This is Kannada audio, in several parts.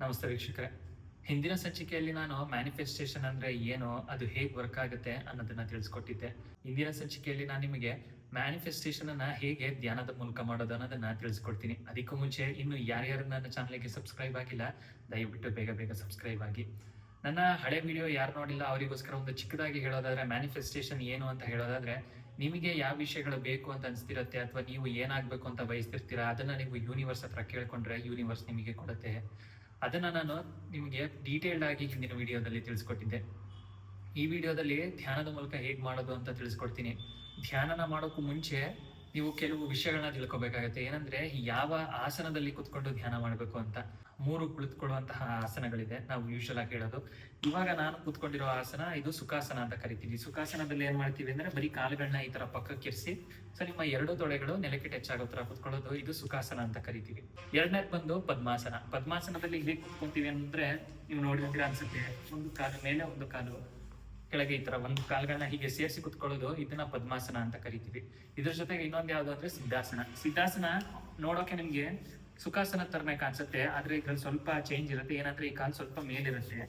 ನಮಸ್ತೆ ವೀಕ್ಷಕರೇ. ಹಿಂದಿನ ಸಂಚಿಕೆಯಲ್ಲಿ ನಾನು ಮ್ಯಾನಿಫೆಸ್ಟೇಷನ್ ಅಂದ್ರೆ ಏನು, ಅದು ಹೇಗೆ ವರ್ಕ್ ಆಗುತ್ತೆ ಅನ್ನೋದನ್ನ ತಿಳಿಸ್ಕೊಟ್ಟಿದ್ದೆ. ಇಂದಿನ ಸಂಚಿಕೆಯಲ್ಲಿ ನಾನು ನಿಮಗೆ ಮ್ಯಾನಿಫೆಸ್ಟೇಷನ್ ಅನ್ನ ಹೇಗೆ ಧ್ಯಾನದ ಮೂಲಕ ಮಾಡೋದು ಅನ್ನೋದನ್ನ ತಿಳಿಸ್ಕೊಡ್ತೀನಿ. ಅದಕ್ಕೂ ಮುಂಚೆ ಇನ್ನು ಯಾರ್ಯಾರು ನನ್ನ ಚಾನಲ್ಗೆ ಸಬ್ಸ್ಕ್ರೈಬ್ ಆಗಿಲ್ಲ, ದಯವಿಟ್ಟು ಬೇಗ ಬೇಗ ಸಬ್ಸ್ಕ್ರೈಬ್ ಆಗಿ. ನನ್ನ ಹಳೆ ವಿಡಿಯೋ ಯಾರು ನೋಡಿಲ್ಲ, ಅವರಿಗೋಸ್ಕರ ಒಂದು ಚಿಕ್ಕದಾಗಿ ಹೇಳೋದಾದ್ರೆ ಮ್ಯಾನಿಫೆಸ್ಟೇಷನ್ ಏನು ಅಂತ ಹೇಳೋದಾದ್ರೆ, ನಿಮಗೆ ಯಾವ ವಿಷಯಗಳು ಬೇಕು ಅಂತ ಅನಿಸ್ತಿರತ್ತೆ ಅಥವಾ ನೀವು ಏನಾಗಬೇಕು ಅಂತ ಬಯಸ್ತಿರ್ತೀರಾ, ಅದನ್ನ ನೀವು ಯೂನಿವರ್ಸ್ ಹತ್ರ ಕೇಳ್ಕೊಂಡ್ರೆ ಯೂನಿವರ್ಸ್ ನಿಮಗೆ ಕೊಡುತ್ತೆ. ಅದನ್ನ ನಾನು ನಿಮಗೆ ಡೀಟೇಲ್ಡ್ ಆಗಿ ಹಿಂದಿನ ವಿಡಿಯೋದಲ್ಲಿ ತಿಳಿಸ್ಕೊಟ್ಟಿದ್ದೆ. ಈ ವಿಡಿಯೋದಲ್ಲಿ ಧ್ಯಾನದ ಮೂಲಕ ಹೇಗೆ ಮಾಡೋದು ಅಂತ ತಿಳಿಸ್ಕೊಡ್ತೀನಿ. ಧ್ಯಾನನ ಮಾಡೋಕ್ಕೂ ಮುಂಚೆ ನೀವು ಕೆಲವು ವಿಷಯಗಳನ್ನ ತಿಳ್ಕೊಬೇಕಾಗತ್ತೆ. ಏನಂದ್ರೆ ಯಾವ ಆಸನದಲ್ಲಿ ಕುತ್ಕೊಂಡು ಧ್ಯಾನ ಮಾಡಬೇಕು ಅಂತ ಮೂರು ಕುಳಿತುಕೊಳ್ಳುವಂತಹ ಆಸನಗಳಿದೆ, ನಾವು ಯೂಶಲ್ ಆಗಿ ಹೇಳೋದು. ಇವಾಗ ನಾನು ಕುತ್ಕೊಂಡಿರೋ ಆಸನ ಇದು ಸುಖಾಸನ ಅಂತ ಕರಿತೀವಿ. ಸುಖಾಸನದಲ್ಲಿ ಏನ್ ಮಾಡ್ತೀವಿ ಅಂದ್ರೆ, ಬರೀ ಕಾಲುಗಳನ್ನ ಈ ತರ ಪಕ್ಕಕ್ಕೆ ಇರಿಸಿ ಸೊ ನಿಮ್ಮ ಎರಡು ತೊಡೆಗಳು ನೆಲಕ್ಕೆ ಟಚ್ ಆಗೋ ತರ ಕುತ್ಕೊಳ್ಳೋದು, ಇದು ಸುಖಾಸನ ಅಂತ ಕರಿತೀವಿ. ಎರಡನೇದು ಬಂದು ಪದ್ಮಾಸನ. ಪದ್ಮಾಸನದಲ್ಲಿ ಹೇಗೆ ಕುತ್ಕೊಂತೀವಿ ಅಂದ್ರೆ, ನೀವು ನೋಡಿದ್ರೆ ಅನ್ಸುತ್ತೆ. ಒಂದು ಕಾಲು ಮೇಲೆ, ಒಂದು ಕಾಲು ಕೆಳಗೆ ಈ ತರ ಒಂದು ಕಾಲ್ಗಳನ್ನ ಹೀಗೆ ಸೇರಿಸಿ ಕುತ್ಕೊಳ್ಳೋದು ಇದನ್ನ ಪದ್ಮಾಸನ ಅಂತ ಕರಿತೀವಿ. ಇದ್ರ ಜೊತೆಗೆ ಇನ್ನೊಂದು ಯಾವ್ದು ಅಂದ್ರೆ ಸಿದ್ಧಾಸನ ಸಿದ್ಧಾಸನ ನೋಡೋಕೆ ನಿಮ್ಗೆ ಸುಖಾಸನ ತರನೇ ಕಾಣಿಸುತ್ತೆ, ಆದ್ರೆ ಇದ್ರಲ್ಲಿ ಸ್ವಲ್ಪ ಚೇಂಜ್ ಇರುತ್ತೆ, ಏನಂದ್ರೆ ಈ ಕಾಲು ಸ್ವಲ್ಪ ಮೇಲಿರುತ್ತೆ.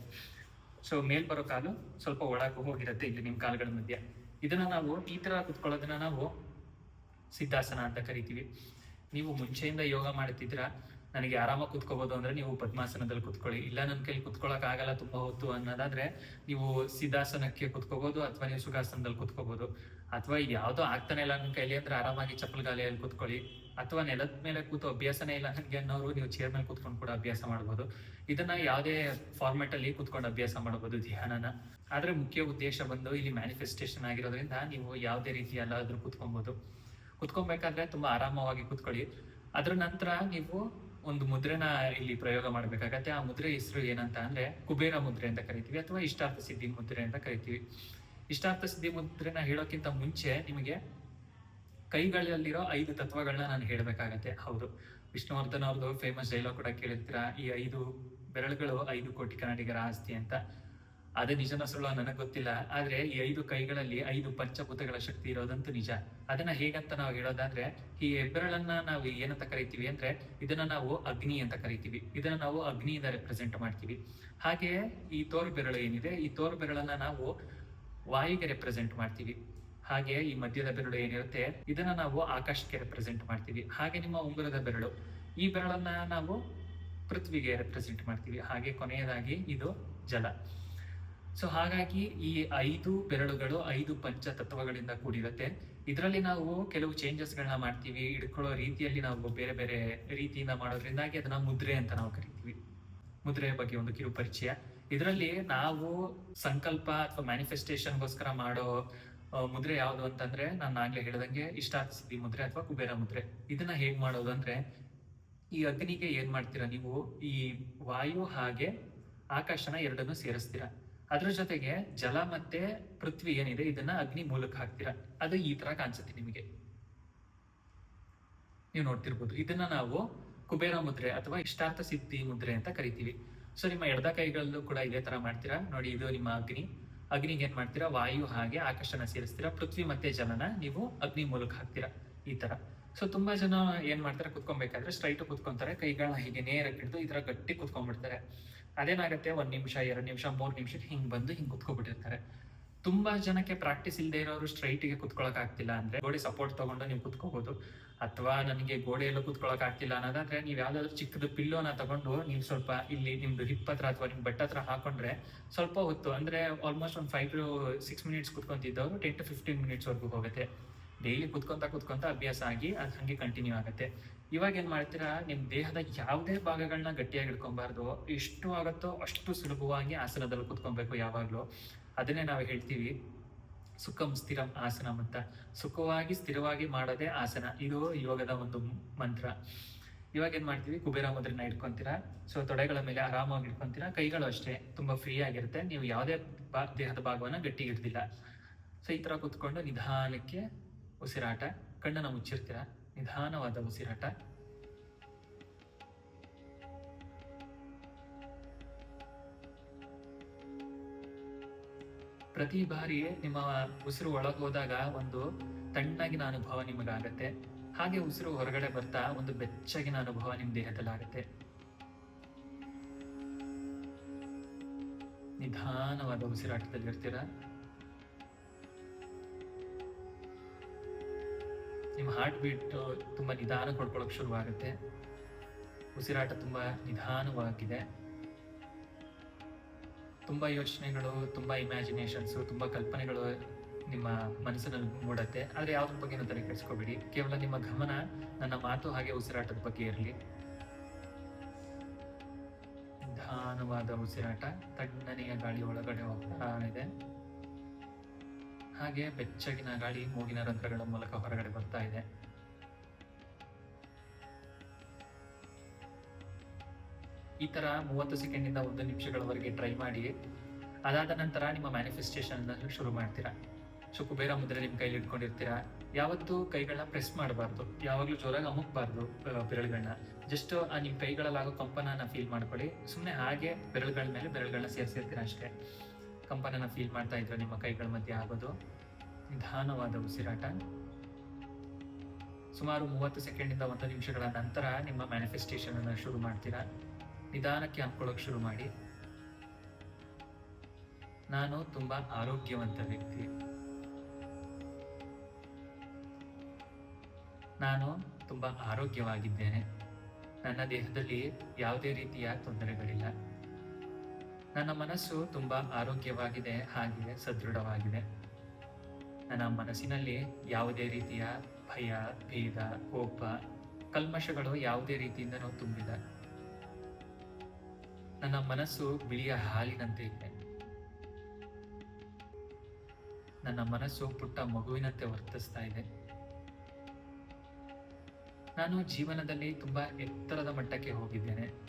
ಸೊ ಮೇಲ್ ಬರೋ ಕಾಲು ಸ್ವಲ್ಪ ಒಳಗೆ ಹೋಗಿರುತ್ತೆ ಇಲ್ಲಿ ನಿಮ್ ಕಾಲುಗಳ ಮಧ್ಯೆ. ಇದನ್ನ ನಾವು ಈ ತರ ಕುತ್ಕೊಳ್ಳೋದನ್ನ ನಾವು ಸಿದ್ಧಾಸನ ಅಂತ ಕರಿತೀವಿ. ನೀವು ಮುಂಚೆಯಿಂದ ಯೋಗ ಮಾಡ್ತಿದ್ರ ನನಗೆ ಆರಾಮಾಗಿ ಕುತ್ಕೋಬಹುದು ಅಂದ್ರೆ ನೀವು ಪದ್ಮಾಸನದಲ್ಲಿ ಕುತ್ಕೊಳ್ಳಿ. ಇಲ್ಲ ನನ್ನ ಕೈಲಿ ಕುತ್ಕೊಳ್ಳೋಕೆ ಆಗಲ್ಲ, ತುಂಬಾ ಹೊತ್ತು ಅನ್ನೋದಾದ್ರೆ ನೀವು ಸಿದ್ಧಾಸನಕ್ಕೆ ಕುತ್ಕೋಬಹುದು ಅಥವಾ ನೀವು ಸುಖಾಸನದಲ್ಲಿ ಕುತ್ಕೋಬಹುದು ಅಥವಾ ಯಾವ್ದೋ ಆಗ್ತಾನೆ ಇಲ್ಲ ನನ್ನ ಕೈಲಿ ಅಂದ್ರೆ ಆರಾಮಾಗಿ ಚಪ್ಪಲ್ ಗಾಲಿಯಲ್ಲಿ ಕುತ್ಕೊಳ್ಳಿ. ಅಥವಾ ನೆಲದ ಮೇಲೆ ಕೂತು ಅಭ್ಯಾಸನೇ ಇಲ್ಲ ನನಗೆ ಅನ್ನೋರು, ನೀವು ಚೇರ್ ಮೇಲೆ ಕುತ್ಕೊಂಡು ಕೂಡ ಅಭ್ಯಾಸ ಮಾಡ್ಬೋದು. ಇದನ್ನ ಯಾವುದೇ ಫಾರ್ಮೆಟ್ ಅಲ್ಲಿ ಕುತ್ಕೊಂಡು ಅಭ್ಯಾಸ ಮಾಡಬಹುದು ಧ್ಯಾನನ. ಆದ್ರೆ ಮುಖ್ಯ ಉದ್ದೇಶ ಬಂದು ಇಲ್ಲಿ ಮ್ಯಾನಿಫೆಸ್ಟೇಷನ್ ಆಗಿರೋದ್ರಿಂದ ನೀವು ಯಾವುದೇ ರೀತಿ ಎಲ್ಲಾದ್ರೂ ಕುತ್ಕೊಬಹುದು ಕುತ್ಕೊಬೇಕಾದ್ರೆ ತುಂಬಾ ಆರಾಮವಾಗಿ ಕುತ್ಕೊಳ್ಳಿ. ಅದ್ರ ನಂತರ ನೀವು ಒಂದು ಮುದ್ರೆನ ಇಲ್ಲಿ ಪ್ರಯೋಗ ಮಾಡಬೇಕಾಗತ್ತೆ. ಆ ಮುದ್ರೆ ಹೆಸರು ಏನಂತ ಅಂದ್ರೆ ಕುಬೇರ ಮುದ್ರೆ ಅಂತ ಕರಿತೀವಿ ಅಥವಾ ಇಷ್ಟಾರ್ಥ ಸಿದ್ಧಿ ಮುದ್ರೆ ಅಂತ ಕರಿತೀವಿ. ಇಷ್ಟಾರ್ಥ ಸಿದ್ಧಿ ಮುದ್ರೆನ ಹೇಳೋಕ್ಕಿಂತ ಮುಂಚೆ ನಿಮಗೆ ಕೈಗಳಲ್ಲಿರೋ ಐದು ತತ್ವಗಳನ್ನ ನಾನು ಹೇಳಬೇಕಾಗತ್ತೆ. ಹೌದು. ವಿಷ್ಣುವರ್ಧನ್ ಅವ್ರದ್ದು ಫೇಮಸ್ ಡೈಲಾಗ್ ಕೂಡ ಕೇಳಿರ್ತೀರಾ? ಈ ಐದು ಬೆರಳುಗಳು ಐದು ಕೋಟಿ ಕನ್ನಡಿಗರ ಆಸ್ತಿ ಅಂತ. ಅದೇ ನಿಜನ ಸುಳ್ಳು ನನಗೆ ಗೊತ್ತಿಲ್ಲ, ಆದ್ರೆ ಈ ಐದು ಕೈಗಳಲ್ಲಿ ಐದು ಪಂಚಭೂತಗಳ ಶಕ್ತಿ ಇರೋದಂತೂ ನಿಜ. ಅದನ್ನ ಹೇಗಂತ ನಾವು ಹೇಳೋದಾದ್ರೆ, ಈ ಹೆಬ್ಬೆರಳನ್ನ ನಾವು ಏನಂತ ಕರಿತೀವಿ ಅಂದ್ರೆ, ಇದನ್ನ ನಾವು ಅಗ್ನಿ ಅಂತ ಕರಿತೀವಿ. ಇದನ್ನ ನಾವು ಅಗ್ನಿಯಿಂದ ರೆಪ್ರೆಸೆಂಟ್ ಮಾಡ್ತೀವಿ. ಹಾಗೆ ಈ ತೋರು ಬೆರಳು ಏನಿದೆ, ಈ ತೋರು ಬೆರಳನ್ನ ನಾವು ವಾಯುಗೆ ರೆಪ್ರೆಸೆಂಟ್ ಮಾಡ್ತೀವಿ. ಹಾಗೆ ಈ ಮಧ್ಯದ ಬೆರಳು ಏನಿರುತ್ತೆ, ಇದನ್ನ ನಾವು ಆಕಾಶಕ್ಕೆ ರೆಪ್ರೆಸೆಂಟ್ ಮಾಡ್ತೀವಿ. ಹಾಗೆ ನಿಮ್ಮ ಉಂಗುರದ ಬೆರಳು, ಈ ಬೆರಳನ್ನ ನಾವು ಪೃಥ್ವಿಗೆ ರೆಪ್ರೆಸೆಂಟ್ ಮಾಡ್ತೀವಿ. ಹಾಗೆ ಕೊನೆಯದಾಗಿ ಇದು ಜಲ. ಸೊ ಹಾಗಾಗಿ ಈ ಐದು ಬೆರಳುಗಳು, ಐದು ಪಂಚ ತತ್ವಗಳಿಂದ ಕೂಡಿರುತ್ತೆ. ಇದರಲ್ಲಿ ನಾವು ಕೆಲವು ಚೇಂಜಸ್ಗಳನ್ನ ಮಾಡ್ತೀವಿ, ಹಿಡ್ಕೊಳ್ಳೋ ರೀತಿಯಲ್ಲಿ ನಾವು ಬೇರೆ ಬೇರೆ ರೀತಿಯಿಂದ ಮಾಡೋದ್ರಿಂದಾಗಿ ಅದನ್ನ ಮುದ್ರೆ ಅಂತ ನಾವು ಕರಿತೀವಿ. ಮುದ್ರೆಯ ಬಗ್ಗೆ ಒಂದು ಕಿರು ಪರಿಚಯ. ಇದರಲ್ಲಿ ನಾವು ಸಂಕಲ್ಪ ಅಥವಾ ಮ್ಯಾನಿಫೆಸ್ಟೇಷನ್ಗೋಸ್ಕರ ಮಾಡೋ ಮುದ್ರೆ ಯಾವುದು ಅಂತಂದ್ರೆ ನಾನು ಆಗ್ಲೇ ಹೇಳ್ದಂಗೆ ಇಷ್ಟಾರ್ಥ ಸಿದ್ಧಿ ಮುದ್ರೆ ಅಥವಾ ಕುಬೇರ ಮುದ್ರೆ. ಇದನ್ನ ಹೇಗ್ ಮಾಡೋದು ಅಂದ್ರೆ, ಈ ಅಗ್ನಿಗೆ ಏನ್ ಮಾಡ್ತೀರಾ ನೀವು? ಈ ವಾಯು ಹಾಗೆ ಆಕಾಶನ ಎರಡನ್ನು ಸೇರಿಸ್ತೀರಾ. ಅದ್ರ ಜೊತೆಗೆ ಜಲ ಮತ್ತೆ ಪೃಥ್ವಿ ಏನಿದೆ, ಇದನ್ನ ಅಗ್ನಿ ಮೂಲಕ ಹಾಕ್ತೀರಾ? ಅದು ಈ ತರ ಕಾಣಿಸುತ್ತೆ ನಿಮಗೆ. ನೀವು ನೋಡ್ತಿರ್ಬೋದು. ಇದನ್ನ ನಾವು ಕುಬೇರ ಮುದ್ರೆ ಅಥವಾ ಇಷ್ಟಾರ್ಥ ಸಿದ್ಧಿ ಮುದ್ರೆ ಅಂತ ಕರಿತೀವಿ. ಸೊ ನಿಮ್ಮ ಎಡದ ಕೈಗಳಲ್ಲೂ ಕೂಡ ಇದೇ ತರ ಮಾಡ್ತೀರಾ? ನೋಡಿ, ಇದು ನಿಮ್ಮ ಅಗ್ನಿ. ಅಗ್ನಿಗೆ ಏನ್ ಮಾಡ್ತೀರಾ? ವಾಯು ಹಾಗೆ ಆಕರ್ಷಣ ಸೇರಿಸ್ತೀರಾ? ಪೃಥ್ವಿ ಮತ್ತೆ ಜಲನ ನೀವು ಅಗ್ನಿ ಮೂಲಕ ಹಾಕ್ತೀರಾ? ಈ ತರ. ಸೊ ತುಂಬಾ ಜನ ಏನ್ ಮಾಡ್ತಾರೆ? ಕುತ್ಕೊಬೇಕಾದ್ರೆ ಸ್ಟ್ರೈಟ್ ಕುತ್ಕೊಂತಾರೆ. ಕೈಗಳನ್ನ ಹೀಗೆ ನೇರ ಹಿಡಿದು ಈ ತರ ಗಟ್ಟಿ ಕುತ್ಕೊಂಡ್ಬಿಡ್ತಾರೆ. ಅದೇನಾಗತ್ತೆ ಒಂದು ನಿಮಿಷ, ಎರಡು ನಿಮಿಷ, ಮೂರು ನಿಮಿಷಕ್ಕೆ ಹಿಂಗೆ ಬಂದು ಹಿಂಗೆ ಕುತ್ಕೊಬಿಟ್ಟಿರ್ತಾರೆ. ತುಂಬಾ ಜನಕ್ಕೆ ಪ್ರಾಕ್ಟೀಸ್ ಇಲ್ಲದೆ ಇರೋರು ಸ್ಟ್ರೈಟ್ಗೆ ಕುತ್ಕೊಳಕ್ ಆಗ್ತಿಲ್ಲ ಅಂದ್ರೆ ಗೋಡೆ ಸಪೋರ್ಟ್ ತಗೊಂಡು ನೀವು ಕುತ್ಕೋಬಹುದು ಅಥವಾ ನನಗೆ ಗೋಡೆಯಲ್ಲೂ ಕುತ್ಕೊಳಕ್ ಆಗ್ತಿಲ್ಲ ಅನ್ನೋದಾದ್ರೆ ನೀವು ಯಾವ್ದಾದ್ರು ಚಿಕ್ಕದು ಪಿಲ್ಲೋನ ತಗೊಂಡು ನೀವು ಸ್ವಲ್ಪ ಇಲ್ಲಿ ನಿಮ್ದು ಹಿಪ್ ಹತ್ರ ಅಥವಾ ನಿಮ್ ಬೆಟ್ಟ ಹತ್ರ ಹಾಕೊಂಡ್ರೆ ಸ್ವಲ್ಪ ಹೊತ್ತು, ಅಂದ್ರೆ ಆಲ್ಮೋಸ್ಟ್ ಒಂದು ಫೈವ್ ಟು ಸಿಕ್ಸ್ ಮಿನಿಟ್ಸ್ ಕುತ್ಕೊಂತಿದ್ದವರು ಟೆನ್ ಟು ಫಿಫ್ಟೀನ್ ಮಿನಿಟ್ಸ್ ವರ್ಗೂ ಹೋಗುತ್ತೆ. ಡೈಲಿ ಕುತ್ಕೊಂತ ಕುತ್ಕೊಂತ ಅಭ್ಯಾಸ ಆಗಿ ಅದು ಹಂಗೆ ಕಂಟಿನ್ಯೂ ಆಗುತ್ತೆ. ಇವಾಗ ಏನ್ ಮಾಡ್ತೀರಾ, ನಿಮ್ ದೇಹದ ಯಾವುದೇ ಭಾಗಗಳನ್ನ ಗಟ್ಟಿಯಾಗಿ ಇಟ್ಕೊಬಾರ್ದು ಎಷ್ಟು ಆಗುತ್ತೋ ಅಷ್ಟು ಸುಲಭವಾಗಿ ಆಸನದಲ್ಲಿ ಕುತ್ಕೊಬೇಕು ಯಾವಾಗ್ಲೂ. ಅದನ್ನೇ ನಾವು ಹೇಳ್ತೀವಿ. ಸುಖಂ ಸ್ಥಿರಂ ಆಸನ ಅಂತ. ಸುಖವಾಗಿ ಸ್ಥಿರವಾಗಿ ಮಾಡೋದೇ ಆಸನ. ಇದು ಯೋಗದ ಒಂದು ಮಂತ್ರ. ಇವಾಗ ಏನ್ ಮಾಡ್ತೀವಿ, ಕುಬೇರ ಮುದ್ರೆನ ಇಟ್ಕೊಂತೀರಾ. ಸೊ ತೊಡೆಗಳ ಮೇಲೆ ಆರಾಮಾಗಿ ಇಟ್ಕೊಂತೀರಾ. ಕೈಗಳು ಅಷ್ಟೇ, ತುಂಬಾ ಫ್ರೀ ಆಗಿರುತ್ತೆ. ನೀವು ಯಾವುದೇ ದೇಹದ ಭಾಗವನ್ನ ಗಟ್ಟಿ ಇಡ್ದಿಲ್ಲ ಸೊ ಈ ತರ ಕುತ್ಕೊಂಡು ನಿಧಾನಕ್ಕೆ ಉಸಿರಾಟ, ಕಣ್ಣನ್ನ ಮುಚ್ಚಿರ್ತೀರಾ. ನಿಧಾನವಾದ ಉಸಿರಾಟ. ಪ್ರತಿ ಬಾರಿ ನಿಮ್ಮ ಉಸಿರು ಒಳಗೆ ಹೋದಾಗ ಒಂದು ತಣ್ಣಗಿನ ಅನುಭವ ನಿಮಗಾಗತ್ತೆ. ಹಾಗೆ ಉಸಿರು ಹೊರಗಡೆ ಬರ್ತಾ ಒಂದು ಬೆಚ್ಚಗಿನ ಅನುಭವ ನಿಮ್ಮ ದೇಹದಲ್ಲಿ ನಿಧಾನವಾದ ಉಸಿರಾಟದಲ್ಲಿ ಇರ್ತೀರಾ ನಿಮ್ಮ ಹಾರ್ಟ್ ಬೀಟ್ ತುಂಬ ನಿಧಾನ ಕೊಡ್ಕೊಳಕ್ ಶುರುವಾಗುತ್ತೆ. ಉಸಿರಾಟ ತುಂಬ ನಿಧಾನವಾಗಿದೆ. ತುಂಬ ಯೋಚನೆಗಳು, ತುಂಬ ಇಮ್ಯಾಜಿನೇಷನ್ಸು ತುಂಬ ಕಲ್ಪನೆಗಳು ನಿಮ್ಮ ಮನಸ್ಸಿನಲ್ಲಿ ಮೂಡತ್ತೆ. ಆದರೆ ಯಾವ್ದ್ರ ಬಗ್ಗೆ ತಲೆ ಕೆಡಿಸ್ಕೋಬೇಡಿ. ಕೇವಲ ನಿಮ್ಮ ಗಮನ ನನ್ನ ಮಾತು ಹಾಗೆ ಉಸಿರಾಟದ ಬಗ್ಗೆ ಇರಲಿ. ನಿಧಾನವಾದ ಉಸಿರಾಟ, ತಣ್ಣನೆಯ ಗಾಳಿ ಒಳಗಡೆ ಹೋಗ್ತಾ ಇದೆ. ಹಾಗೆ ಬೆಚ್ಚಗಿನ ಗಾಳಿ, ಮೂಗಿನ ರಂಧ್ರಗಳ ಮೂಲಕ ಹೊರಗಡೆ ಬರ್ತಾ ಇದೆ. ಈ ತರ ಮೂವತ್ತು ಸೆಕೆಂಡ್ ಇಂದ ಒಂದು ನಿಮಿಷಗಳವರೆಗೆ ಟ್ರೈ ಮಾಡಿ. ಅದಾದ ನಂತರ ನಿಮ್ಮ ಮ್ಯಾನಿಫೆಸ್ಟೇಷನ್ ಶುರು ಮಾಡ್ತೀರಾ? ಸೊ ಕುಬೇರ ಮುದ್ರೆ ನಿಮ್ಮ ಕೈಲಿ ಇಟ್ಕೊಂಡಿರ್ತೀರಾ? ಯಾವತ್ತೂ ಕೈಗಳನ್ನ ಪ್ರೆಸ್ ಮಾಡಬಾರ್ದು. ಯಾವಾಗಲೂ ಜೋರಾಗಿ ಅಮುಕ್ಬಾರ್ದು ಬೆರಳುಗಳನ್ನ ಜಸ್ಟ್ ಆ, ನಿಮ್ಮ ಕೈಗಳಲ್ಲಾಗೋ ಕಂಪನನ ಫೀಲ್ ಮಾಡ್ಕೊಳ್ಳಿ. ಸುಮ್ಮನೆ ಹಾಗೆ ಬೆರಳುಗಳ ಮೇಲೆ ಬೆರಳುಗಳನ್ನ ಸೇರಿಸಿರ್ತೀರಾ ಅಷ್ಟೇ. ಕಂಪನನ ಫೀಲ್ ಮಾಡ್ತಾ ಇದ್ರು ನಿಮ್ಮ ಕೈಗಳ ಮಧ್ಯೆ ಆಗೋದು? ನಿಧಾನವಾದ ಉಸಿರಾಟ. ಸುಮಾರು ಮೂವತ್ತು ಸೆಕೆಂಡಿಂದ ಒಂದು ನಿಮಿಷಗಳ ನಂತರ ನಿಮ್ಮ ಮ್ಯಾನಿಫೆಸ್ಟೇಷನ್ ಅನ್ನು ಶುರು ಮಾಡ್ತೀರಾ? ನಿಧಾನಕ್ಕೆ ಅಂದ್ಕೊಳ್ಳೋಕೆ ಶುರು ಮಾಡಿ. ನಾನು ತುಂಬಾ ಆರೋಗ್ಯವಂತ ವ್ಯಕ್ತಿ. ನಾನು ತುಂಬಾ ಆರೋಗ್ಯವಾಗಿದ್ದೇನೆ. ನನ್ನ ದೇಹದಲ್ಲಿ ಯಾವುದೇ ರೀತಿಯ ತೊಂದರೆಗಳಿಲ್ಲ. ನನ್ನ ಮನಸ್ಸು ತುಂಬಾ ಆರೋಗ್ಯವಾಗಿದೆ, ಹಾಗೆ ಸದೃಢವಾಗಿದೆ. ನನ್ನ ಮನಸ್ಸಿನಲ್ಲಿ ಯಾವುದೇ ರೀತಿಯ ಭಯ, ಭೇದ, ಕೋಪ, ಕಲ್ಮಶಗಳು ಯಾವುದೇ ರೀತಿಯಿಂದನೂ ತುಂಬಿಲ್ಲ. ನನ್ನ ಮನಸ್ಸು ಬಿಳಿಯ ಹಾಲಿನಂತೆ ಇದೆ. ನನ್ನ ಮನಸ್ಸು ಪುಟ್ಟ ಮಗುವಿನಂತೆ ವರ್ತಿಸ್ತಾ ಇದೆ. ನಾನು ಜೀವನದಲ್ಲಿ ತುಂಬಾ ಎತ್ತರದ ಮಟ್ಟಕ್ಕೆ ಹೋಗಿದ್ದೇನೆ.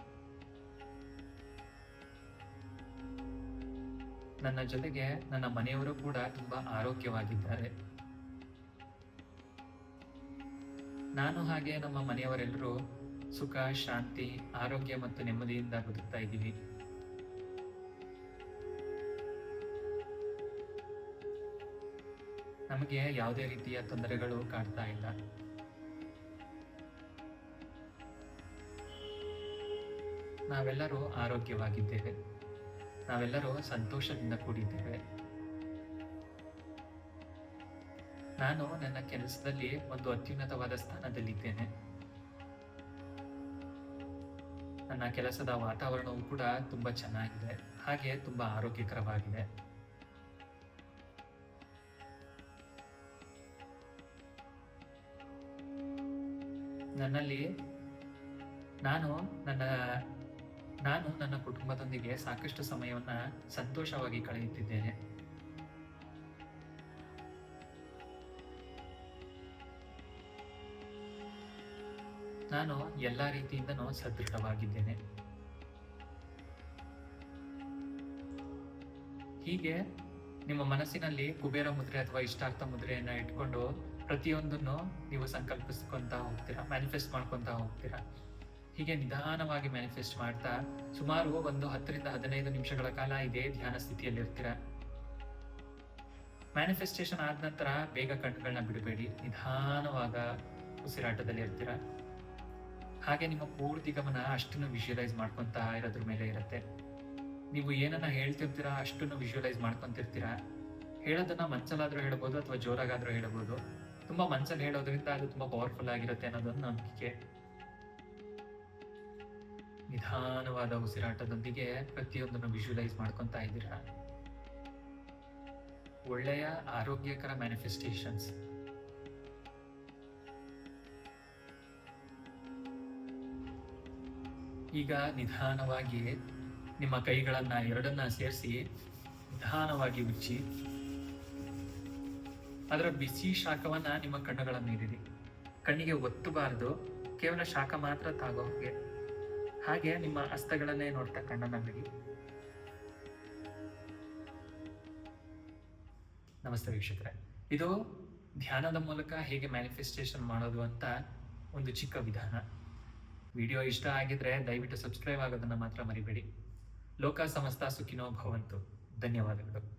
ನನ್ನ ಜೊತೆಗೆ ನನ್ನ ಮನೆಯವರು ಕೂಡ ತುಂಬಾ ಆರೋಗ್ಯವಾಗಿದ್ದಾರೆ. ನಾನು ಹಾಗೆ ನಮ್ಮ ಮನೆಯವರೆಲ್ಲರೂ ಸುಖ, ಶಾಂತಿ, ಆರೋಗ್ಯ ಮತ್ತು ನೆಮ್ಮದಿಯಿಂದ ಬದುಕ್ತಾ ಇದ್ದೀವಿ. ನಮಗೆ ಯಾವುದೇ ರೀತಿಯ ತೊಂದರೆಗಳು ಕಾಡ್ತಾ ಇಲ್ಲ. ನಾವೆಲ್ಲರೂ ಆರೋಗ್ಯವಾಗಿದ್ದೇವೆ. ನಾವೆಲ್ಲರೂ ಸಂತೋಷದಿಂದ ಕೂಡಿದ್ದೇವೆ. ನಾನು ನನ್ನ ಕೆಲಸದಲ್ಲಿ ಒಂದು ಅತ್ಯುನ್ನತವಾದ ಸ್ಥಾನದಲ್ಲಿದ್ದೇನೆ. ನನ್ನ ಕೆಲಸದ ವಾತಾವರಣವು ಕೂಡ ತುಂಬಾ ಚೆನ್ನಾಗಿದೆ. ಹಾಗೆ ತುಂಬಾ ಆರೋಗ್ಯಕರವಾಗಿದೆ. ನನ್ನಲ್ಲಿ ನಾನು ನನ್ನ ನಾನು ನನ್ನ ಕುಟುಂಬದೊಂದಿಗೆ ಸಾಕಷ್ಟು ಸಮಯವನ್ನು ಸಂತೋಷವಾಗಿ ಕಳೆಯುತ್ತಿದ್ದೇನೆ. ನಾನು ಎಲ್ಲ ರೀತಿಯಿಂದನೂ ಸದೃಢವಾಗಿದ್ದೇನೆ. ಹೀಗೆ ನಿಮ್ಮ ಮನಸ್ಸಿನಲ್ಲಿ ಕುಬೇರ ಮುದ್ರೆ ಅಥವಾ ಇಷ್ಟಾರ್ಥ ಮುದ್ರೆಯನ್ನು ಇಟ್ಕೊಂಡು ಪ್ರತಿಯೊಂದನ್ನು ನೀವು ಸಂಕಲ್ಪಿಸ್ಕೊಂತ ಹೋಗ್ತೀರಾ ಮ್ಯಾನಿಫೆಸ್ಟ್ ಮಾಡ್ಕೊಂತ ಹೋಗ್ತೀರಾ? ಹೀಗೆ ನಿಧಾನವಾಗಿ ಮ್ಯಾನಿಫೆಸ್ಟ್ ಮಾಡ್ತಾ ಸುಮಾರು ಒಂದು ಹತ್ತರಿಂದ ಹದಿನೈದು ನಿಮಿಷಗಳ ಕಾಲ ಇದೇ ಧ್ಯಾನ ಸ್ಥಿತಿಯಲ್ಲಿ ಇರ್ತೀರಾ ಮ್ಯಾನಿಫೆಸ್ಟೇಷನ್ ಆದ ನಂತರ ಬೇಗ ಕಣ್ಣುಗಳನ್ನ ಬಿಡಬೇಡಿ, ನಿಧಾನವಾಗ ಉಸಿರಾಟದಲ್ಲಿ ಇರ್ತೀರಾ. ಹಾಗೆ ನಿಮ್ಮ ಪೂರ್ತಿ ಗಮನ ಅಷ್ಟನ್ನು ವಿಜುವಲೈಸ್ ಮಾಡ್ಕೊಂತ ಇರೋದ್ರ ಮೇಲೆ ಇರುತ್ತೆ. ನೀವು ಏನನ್ನ ಹೇಳ್ತಿರ್ತೀರಾ ಅಷ್ಟನ್ನು ವಿಜುವಲೈಸ್ ಮಾಡ್ಕೊಂತಿರ್ತೀರಾ. ಹೇಳೋದನ್ನ ಮನ್ಸಲ್ಲಾದ್ರೂ ಹೇಳ್ಬೋದು ಅಥವಾ ಜೋರಾಗಾದ್ರೂ ಹೇಳ್ಬೋದು. ತುಂಬಾ ಮನ್ಸಲ್ಲಿ ಹೇಳೋದ್ರಿಂದ ಅದು ತುಂಬಾ ಪವರ್ಫುಲ್ ಆಗಿರುತ್ತೆ ಅನ್ನೋದೊಂದು ನಂಬಿಕೆ. ನಿಧಾನವಾದ ಉಸಿರಾಟದೊಂದಿಗೆ ಪ್ರತಿಯೊಂದನ್ನು ವಿಜುವಲೈಸ್ ಮಾಡ್ಕೊತಾ ಇದ್ದೀರಾ? ಒಳ್ಳೆಯ ಆರೋಗ್ಯಕರ ಮ್ಯಾನಿಫೆಸ್ಟೇಷನ್ಸ್ ಈಗ ನಿಧಾನವಾಗಿ ನಿಮ್ಮ ಕೈಗಳನ್ನ ಎರಡನ್ನ ಸೇರಿಸಿ ನಿಧಾನವಾಗಿ ಉಚ್ಚಿ ಅದರ ಬಿಸಿ ಶಾಖವನ್ನ ನಿಮ್ಮ ಕಣ್ಣುಗಳ ಮೇಲಿರಿ ಕಣ್ಣಿಗೆ ಒತ್ತಬಾರದು. ಕೇವಲ ಶಾಖ ಮಾತ್ರ ತಾಗೋ ಹಾಗೆ ನಿಮ್ಮ ಹಸ್ತಗಳನ್ನೇ ನೋಡ್ತಾ ಕಣ್ಣ ಬಿಡಿ ನಮಸ್ತೆ ವೀಕ್ಷಕರೇ. ಇದು ಧ್ಯಾನದ ಮೂಲಕ ಹೇಗೆ ಮ್ಯಾನಿಫೆಸ್ಟೇಷನ್ ಮಾಡೋದು ಅಂತ ಒಂದು ಚಿಕ್ಕ ವಿಧಾನ. ವಿಡಿಯೋ ಇಷ್ಟ ಆಗಿದ್ರೆ ದಯವಿಟ್ಟು ಸಬ್ಸ್ಕ್ರೈಬ್ ಆಗೋದನ್ನ ಮಾತ್ರ ಮರಿಬೇಡಿ. ಲೋಕ ಸಮಸ್ತ ಸುಖಿನೋ ಭವಂತು. ಧನ್ಯವಾದಗಳು.